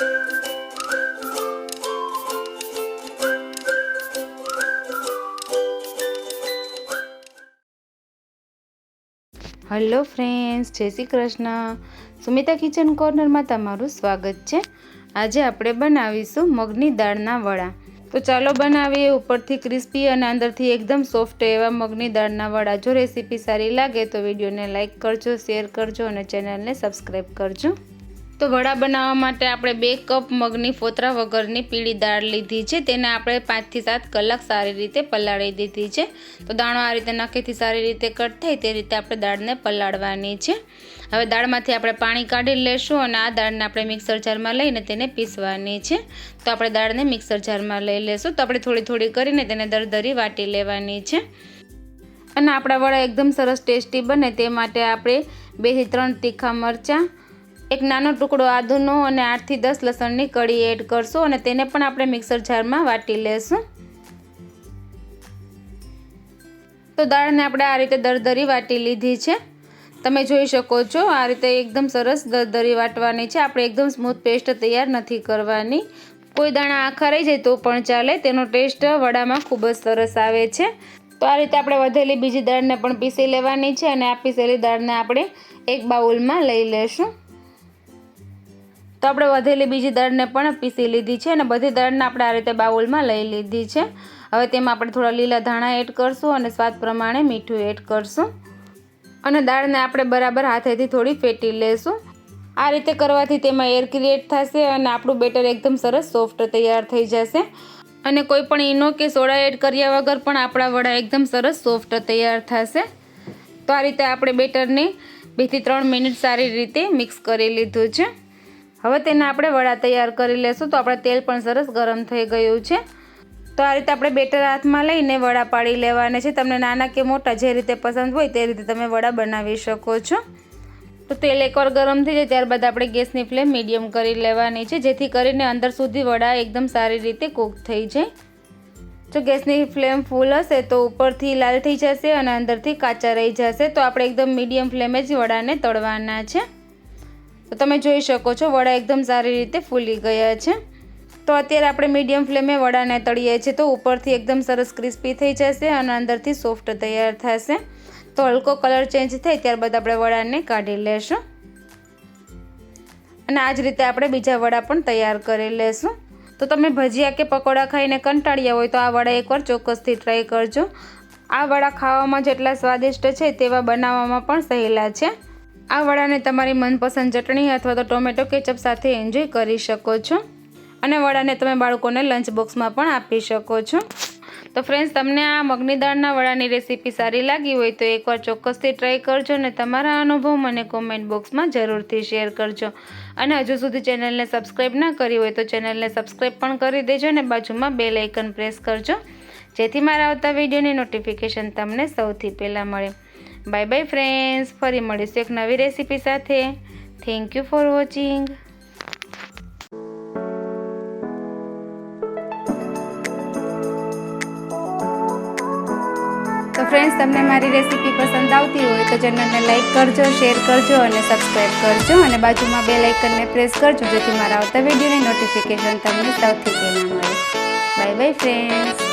Hello friends જય Shri Krishna. Sumita kitchen કોર્નરમાં તમારું સ્વાગત છે. આજે આપણે બનાવીશું મગની દાળના વડા. તો ચાલો બનાવીએ ઉપરથી ક્રિસ્પી અને અંદરથી એકદમ સોફ્ટ એવા મગની દાળના વડા. જો રેસીપી સારી લાગે તો વિડીયોને લાઇક કરજો શેર કરજો અને ચેનલને સબસ્ક્રાઈબ કરજો. તો વડા બનાવવા માટે આપણે બે કપ મગની ફોતરા વગરની પીળી દાળ લીધી છે. તેને આપણે પાંચથી સાત કલાક સારી રીતે પલાળી દીધી છે. તો દાણો આ રીતે નખેથી સારી રીતે કટ થાય તે રીતે આપણે દાળને પલાળવાની છે. હવે દાળમાંથી આપણે પાણી કાઢી લેશું અને આ દાળને આપણે મિક્સર જારમાં લઈને તેને પીસવાની છે. તો આપણે દાળને મિક્સર જારમાં લઈ લેશું. તો આપણે થોડી થોડી કરીને તેને દરદરી વાટી લેવાની છે. અને આપણા વડા એકદમ સરસ ટેસ્ટી બને તે માટે આપણે બેથી ત્રણ તીખા મરચાં એક નાનો ટુકડો આદુનો અને આઠથી દસ લસણની કળી એડ કરશું અને તેને પણ આપણે મિક્સર જારમાં વાટી લેશું. તો દાળને આપણે આ રીતે દરદરી વાટી લીધી છે. તમે જોઈ શકો છો, આ રીતે એકદમ સરસ દરદરી વાટવાની છે. આપણે એકદમ સ્મૂથ પેસ્ટ તૈયાર નથી કરવાની. કોઈ દાણા આખા રહી જાય તો પણ ચાલે. તેનો ટેસ્ટ વડામાં ખૂબ જ સરસ આવે છે. તો આ રીતે આપણે વધેલી બીજી દાળને પણ પીસી લેવાની છે અને આ પીસેલી દાળને આપણે એક બાઉલમાં લઈ લેશું. તો આપણે વધેલી બીજી દાળને પણ પીસી લીધી છે અને બધી દાળને આપણે આ રીતે બાઉલમાં લઈ લીધી છે. હવે તેમાં આપણે થોડા લીલા ધાણા એડ કરશું અને સ્વાદ પ્રમાણે મીઠું એડ કરશું. અને દાળને આપણે બરાબર હાથેથી થોડી ફેટી લેશું. આ રીતે કરવાથી તેમાં એર ક્રિએટ થશે અને આપણું બેટર એકદમ સરસ સોફ્ટ તૈયાર થઈ જશે. અને કોઈ પણ ઈનો કે સોડા એડ કર્યા વગર પણ આપણા વડા એકદમ સરસ સોફ્ટ તૈયાર થશે. તો આ રીતે આપણે બેટરને બેથી ત્રણ મિનિટ સારી રીતે મિક્સ કરી લીધું છે. હવે તેને આપણે વડા તૈયાર કરી લેશું. તો આપણે તેલ પણ સરસ ગરમ થઈ ગયું છે. તો આ રીતે આપણે બેટર હાથમાં લઈને વડા પાડી લેવાના છે. તમને નાના કે મોટા જે રીતે પસંદ હોય તે રીતે તમે વડા બનાવી શકો છો. તો તેલ એકવાર ગરમ થઈ જાય, ત્યારબાદ આપણે ગેસની ફ્લેમ મીડિયમ કરી લેવાની છે, જેથી કરીને અંદર સુધી વડા એકદમ સારી રીતે કૂક થઈ જાય. જો ગેસની ફ્લેમ ફૂલ હશે તો ઉપરથી લાલ થઈ જશે અને અંદરથી કાચા રહી જશે. તો આપણે એકદમ મીડિયમ ફ્લેમે જ વડાને તળવાના છે. તો તમે જોઈ શકો છો, વડા એકદમ સારી રીતે ફૂલી ગયા છે. તો અત્યારે આપણે મીડિયમ ફ્લેમે વડાને તળીએ છીએ તો ઉપરથી એકદમ સરસ ક્રિસ્પી થઈ જશે અને અંદરથી સોફ્ટ તૈયાર થશે. તો હલકો કલર ચેન્જ થાય ત્યારબાદ આપણે વડાને કાઢી લેશું. અને આ જ રીતે આપણે બીજા વડા પણ તૈયાર કરી લેશું. તો તમે ભજીયા કે પકોડા ખાઈને કંટાળ્યા હોય તો આ વડા એકવાર ચોક્કસથી ટ્રાય કરજો. આ વડા ખાવામાં જેટલા સ્વાદિષ્ટ છે તેવા બનાવવામાં પણ સહેલા છે. આ વડાને તમારી મનપસંદ ચટણી અથવા તો ટોમેટો કેચઅપ સાથે એન્જોય કરી શકો છો. અને વડાને તમે બાળકોને લંચ બોક્સમાં પણ આપી શકો છો. તો ફ્રેન્ડ્સ, તમને આ મગની દાળના વડાની રેસીપી સારી લાગી હોય તો એકવાર ચોક્કસથી ટ્રાય કરજો અને તમારા અનુભવ મને કોમેન્ટ બોક્સમાં જરૂરથી શેર કરજો. અને હજુ સુધી ચેનલને સબસ્ક્રાઈબ ના કરી હોય તો ચેનલને સબસ્ક્રાઈબ પણ કરી દેજો અને બાજુમાં બે લાઇકન પ્રેસ કરજો. જેથી મારા આવતા વિડીયોની નોટિફિકેશન તમને સૌથી પહેલાં મળે. બાય બાય ફ્રેન્ડ્સ ફરી મળીશું એક નવી રેસીપી સાથે. થેન્ક યુ ફોર વોચિંગ તો ફ્રેન્ડ્સ તમને મારી રેસીપી પસંદ આવતી હોય તો ચેનલને લાઇક કરજો શેર કરજો અને સબસ્ક્રાઈબ કરજો અને બાજુમાં બે લાઇકનને પ્રેસ કરજો જેથી મારા આવતા વિડીયોની નોટિફિકેશન તમને સૌથી પહેલાં મળે. Bye bye friends